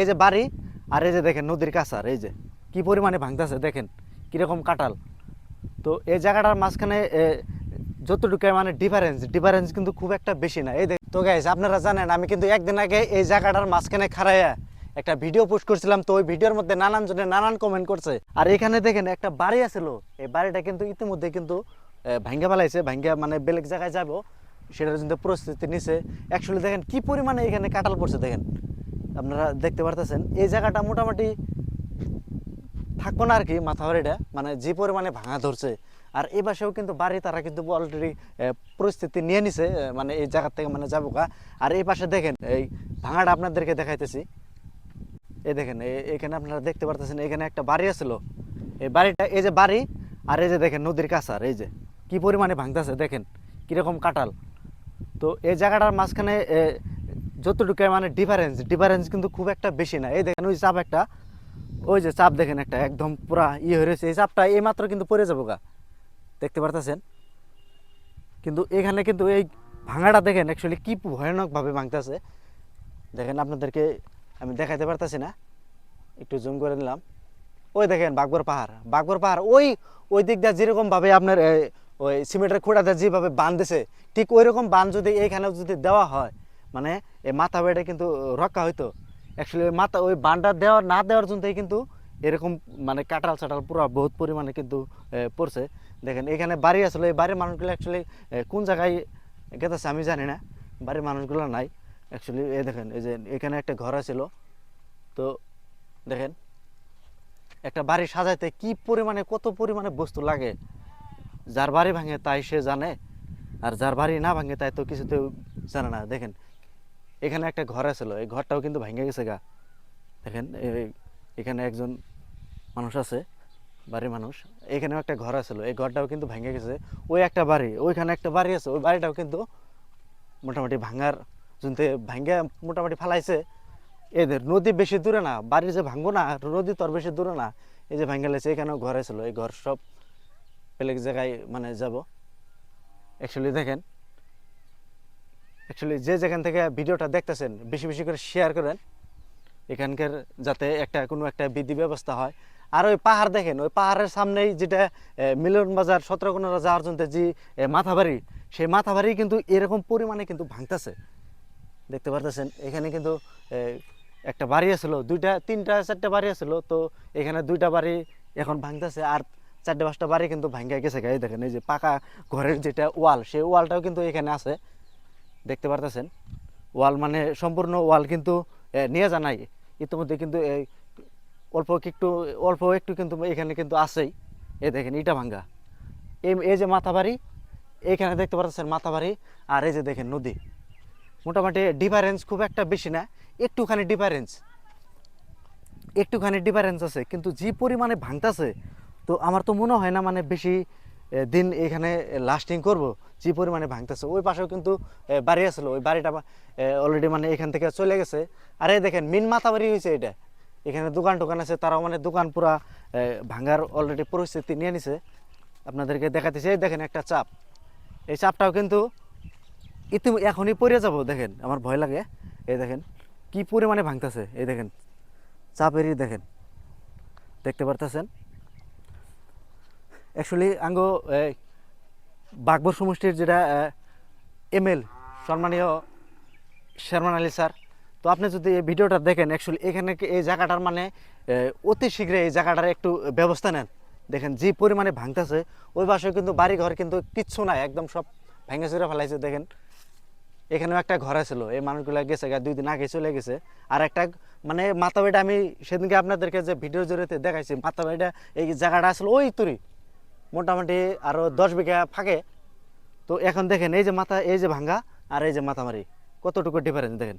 এই যে বাড়ি আর এই যে দেখেন নদীর কাছার এই যে কি পরিমাণে ভাঙতেছে দেখেন, কীরকম কাটাল তো এই জায়গাটার মাঝখানে যতটুকু মানে ডিফারেন্স ডিফারেন্স কিন্তু খুব একটা বেশি না। এই তো গাইজ আপনারা জানেন, আমি কিন্তু একদিন আগে এই জায়গাটার মাঝখানে খাড়াইয়া একটা ভিডিও পোস্ট করছিলাম, তো ওই ভিডিওর মধ্যে নানান জনে নানান কমেন্ট করছে। আর এখানে দেখেন, একটা বাড়ি আছিল, এই বাড়িটা কিন্তু ইতিমধ্যে কিন্তু ভাঙ্গা ফেলাইছে, ভাঙ্গা মানে বেলেগ জায়গায় যাব, সেটার কিন্তু প্রস্তুতি নিছে। অ্যাকচুয়ালি দেখেন, কি পরিমাণে এখানে কাটাল পড়ছে দেখেন। আপনারা দেখতে পারতেছেন, এই জায়গাটা মোটামুটি থাকব না আর কি মাথা বাড়িটা মানে যে পরিমাণে ভাঙা ধরছে। আর এই পাশেও কিন্তু বাড়ি, তারা কিন্তু অলরেডি পরিস্থিতি নিয়ে নিছে মানে এই জায়গা থেকে মানে যাব গা। আর এই পাশে দেখেন, এই ভাঙাটা আপনাদেরকে দেখাইতেছি। এই দেখেন এখানে আপনারা দেখতে পারতেছেন, এখানে একটা বাড়ি আছিল। এই বাড়িটা, এই যে বাড়ি, আর এই যে দেখেন নদীর কাছার এই যে কি পরিমাণে ভাঙতেছে, দেখেন, কীরকম কাটাল তো এই জায়গাটার মাঝখানে যতটুকু মানে ডিফারেন্স ডিফারেন্স কিন্তু খুব একটা বেশি না। এই দেখেন, ওই চাপ একটা, ওই যে চাপ দেখেন একটা, একদম পুরা ইয়ে হয়ে রয়েছে। এই চাপটা এই মাত্র কিন্তু পড়ে যাব গা। দেখতে পারতেছেন? কিন্তু এখানে কিন্তু এই ভাঙাটা দেখেন অ্যাকচুয়ালি কি ভয়ানকভাবে ভাঙতেছে। দেখেন, আপনাদেরকে আমি দেখাইতে পারতেছি না। একটু জুম করে নিলাম। ওই দেখেন বাগবর পাহাড়। বাগবর পাহাড়, ওই ওই দিক দিয়ে যেরকম ভাবে আপনার ওই সিমেন্টের খোঁড়াতে যেভাবে বান দিছে ঠিক ওই রকম বান যদি এইখানেও যদি দেওয়া হয় মানে এই মাথা বেড়ে কিন্তু রক্ষা হইতো। অ্যাকচুয়ালি ওই মাথা, ওই বানটা দেওয়া, না দেওয়ার জন্যই কিন্তু এরকম মানে কাটাল চাটাল পুরো বহুত পরিমাণে কিন্তু পড়ছে। দেখেন, এখানে বাড়ি আসলে এই বাড়ির মানুষগুলো অ্যাকচুয়ালি কোন জায়গায় গেতেছে আমি জানি না। বাড়ির মানুষগুলো নাই। অ্যাকচুয়ালি এই দেখেন, এই যে এখানে একটা ঘর ছিল তো দেখেন, একটা বাড়ি সাজাইতে কি পরিমাণে, কত পরিমাণে বস্তু লাগে। যার বাড়ি ভাঙে তাই সে জানে, আর যার বাড়ি না ভাঙে তাই তো কিছুতেও জানে না। দেখেন এখানে একটা ঘর ছিল এই ঘরটাও কিন্তু ভেঙে গেছে গা। দেখেন এখানে একজন মানুষ আছে, বাড়ির মানুষ। এখানেও একটা ঘর আছিল, এই ঘরটাও কিন্তু ভেঙে গেছে। ওই একটা বাড়ি, ওইখানে একটা বাড়ি আছে, ওই বাড়িটাও কিন্তু মোটামুটি ভাঙার জুনতে ভাঙ্গা মোটামুটি ফালাইছে। এদের নদী বেশি দূরে না, বাড়ি যে ভাঙ্গো না, নদী তোর বেশি দূরে না, এই যে ভাঙ্গা লাইছে এখানেও ঘর ছিল এই ঘর সব বেলেগ জায়গায় মানে যাব। অ্যাকচুয়ালি দেখেন অ্যাকচুয়ালি যে যেখান থেকে ভিডিওটা দেখতেছেন, বেশি বেশি করে শেয়ার করেন। এখানকার যাতে একটা, কোনো একটা বিধি ব্যবস্থা হয়। আর ওই পাহাড় দেখেন, ওই পাহাড়ের সামনেই যেটা মিলন বাজার সতেরোকোনা যাওয়ার জন্য যে মাথাবাড়ি সেই মাথাবাড়ি কিন্তু এরকম পরিমাণে কিন্তু ভাঙতেছে। দেখতে পারতেছেন? এখানে কিন্তু একটা বাড়ি আছিল, দুইটা, তিনটা, চারটা বাড়ি আছিল, তো এখানে দুইটা বাড়ি এখন ভাঙতেছে। আর চারটে, পাঁচটা বাড়ি কিন্তু ভাঙ্গা গেছে এই দেখেন, এই যে পাকা ঘরের যেটা ওয়াল, সেই ওয়ালটাও কিন্তু এখানে আছে। দেখতে পারতেছেন। ওয়াল মানে সম্পূর্ণ ওয়াল কিন্তু নিয়ে জানাই ইতিমধ্যে কিন্তু অল্প একটু অল্প একটু কিন্তু এখানে কিন্তু আছেই। এ দেখেন, ইটা ভাঙ্গা। এই এই যে মাথাবাড়ি এইখানে দেখতে পাচ্ছেন মাথাবাড়ি আর এই যে দেখেন নদী। মোটামুটি ডিফারেন্স খুব একটা বেশি না, একটুখানি ডিফারেন্স একটুখানি ডিফারেন্স আছে, কিন্তু যে পরিমাণে ভাঙতাছে, তো আমার তো মনে হয় না মানে বেশি দিন এখানে লাস্টিং করব। যে পরিমাণে ভাঙতেছে, ওই পাশেও কিন্তু বাড়ি আসলো ওই বাড়িটা অলরেডি মানে এখান থেকে চলে গেছে। আর এই দেখেন মিন মাথা বাড়ি হয়েছে এটা। এখানে দোকান টোকান আছে, তারাও মানে দোকান পুরা ভাঙার অলরেডি পরিস্থিতি নিয়ে নিছে। আপনাদেরকে দেখাতেছে, এই দেখেন একটা চাপ। এই চাপটাও কিন্তু ইতি, এখনই পড়ে যাব, দেখেন, আমার ভয় লাগে। এই দেখেন, কি পরিমাণে ভাঙতেছে, এই দেখেন, চাপেরই দেখেন। দেখতে পারতেছেন? অ্যাকচুয়ালি আঙ্গ বাগবর সমষ্টির যেটা এমএল সম্মানীয় শেরমান আলী স্যার, তো আপনি যদি এই ভিডিওটা দেখেন অ্যাকচুয়ালি এখানে এই জায়গাটার মানে অতি শীঘ্রই এই জায়গাটার একটু ব্যবস্থা নেন। দেখেন যে পরিমাণে ভাঙতেছে, ওই পাশে কিন্তু বাড়ি ঘর কিন্তু কিচ্ছু নাই, একদম সব ভেঙে চুরে ফেলাইছে, দেখেন। এখানেও একটা ঘর ছিল এই মানুষগুলো গেছে দুই দিন আগে চলে গেছে। আর একটা মানে মাথা আমি সেদিনকে আপনাদেরকে যে ভিডিওর জরিয়ে দেখাইছি মাথা এই জায়গাটা আসলে ওই তুরি। মোটামুটি আরও দশ বিঘা ফাঁকে। তো এখন দেখেন, এই যে মাথা, এই যে ভাঙ্গা আর এই যে মাথামারি, কতটুকু ডিফারেন্স দেখেন?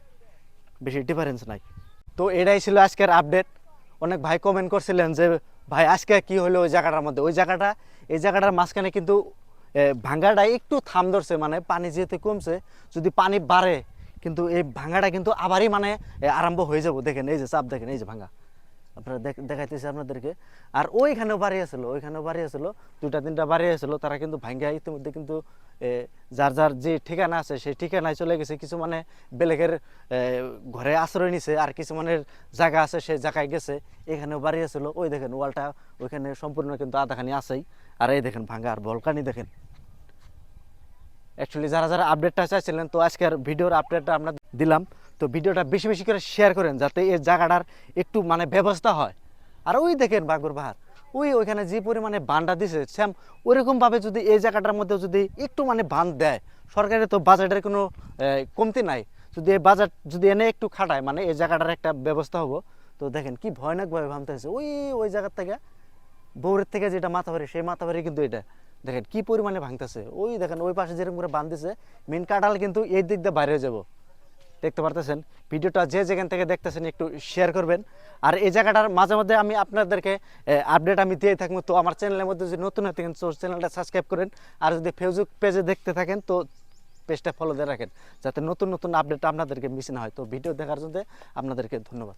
বেশি ডিফারেন্স নাই। তো এটাই ছিল আজকের আপডেট অনেক ভাই কমেন্ট করছিলেন যে, ভাই, আজকে কি হলো ওই জায়গাটার মধ্যে? ওই জায়গাটা, এই জায়গাটার মাঝখানে কিন্তু ভাঙ্গাটা একটু থাম ধরছে মানে পানি যেহেতু কমছে, যদি পানি বাড়ে, কিন্তু এই ভাঙ্গাটা কিন্তু আবারই মানে আরম্ভ হয়ে যাব। দেখেন, এই যে চাপ, দেখেন, এই যে ভাঙ্গা। আপনারা দেখ- দেখাইতেছি আপনাদেরকে। আর ওইখানেও বাড়ি আছিল, ওইখানেও বাড়ি আছিল, দুইটা তিনটা বাড়ি আছিল, তারা কিন্তু ভাঙ্গা ইতিমধ্যে কিন্তু যার যার যে ঠিকানা আছে সেই ঠিকানায় চলে গেছে। কিছু মানে বেলেগের ঘরে আশ্রয় নিছে আর কিছু মানের জায়গা আছে সেই জায়গায় গেছে। এখানেও বাড়ি আছিল, ওই দেখেন ওয়ালটা ওইখানে সম্পূর্ণ কিন্তু আধাখানি আছেই। আর এই দেখেন ভাঙ্গা আর ভলকানি দেখেন। অ্যাকচুয়ালি যারা যারা আপডেটটা চাইছিলেন, তো আজকের ভিডিওর আপডেটটা আমরা দিলাম। তো ভিডিওটা বেশি বেশি করে শেয়ার করেন যাতে এই জায়গাটার একটু মানে ব্যবস্থা হয়। আর ওই দেখেন বাগুর বাহার ওই ওইখানে যে পরিমাণে বানটা দিছে স্যাম ওইরকমভাবে যদি এই জায়গাটার মধ্যে যদি একটু মানে বান দেয়, সরকারের তো বাজেটের কোনো কমতি নাই। যদি এই বাজেট যদি এনে একটু খাটায় মানে এই জায়গাটার একটা ব্যবস্থা হব। তো দেখেন কি ভয়ানকভাবে ভাবতেছে ওই ওই জায়গার থেকে, বৌরের থেকে যেটা মাথা বাড়ি সেই মাথা বাড়ি কিন্তু এটা। দেখেন কি পরিমাণে ভাঙতেছে। ওই দেখেন ওই পাশে যেরকম করে বাঁধতেছে মেন কাটাল কিন্তু এই দিক দিয়ে বাইরে যাব। দেখতে পারতেছেন। ভিডিওটা যে যেখান থেকে দেখতেছেন একটু শেয়ার করবেন। আর এই জায়গাটার মাঝে মধ্যে আমি আপনাদেরকে আপডেট আমি দিয়ে থাকব। তো আমার চ্যানেলের মধ্যে যদি নতুন হয়ে থাকেন, তো চ্যানেলটা সাবস্ক্রাইব করেন। আর যদি ফেসবুক পেজে দেখতে থাকেন, তো পেজটা ফলো দিয়ে রাখেন। যাতে নতুন নতুন আপডেট আপনাদেরকে মিস না হয়। তো ভিডিও দেখার জন্য আপনাদেরকে ধন্যবাদ।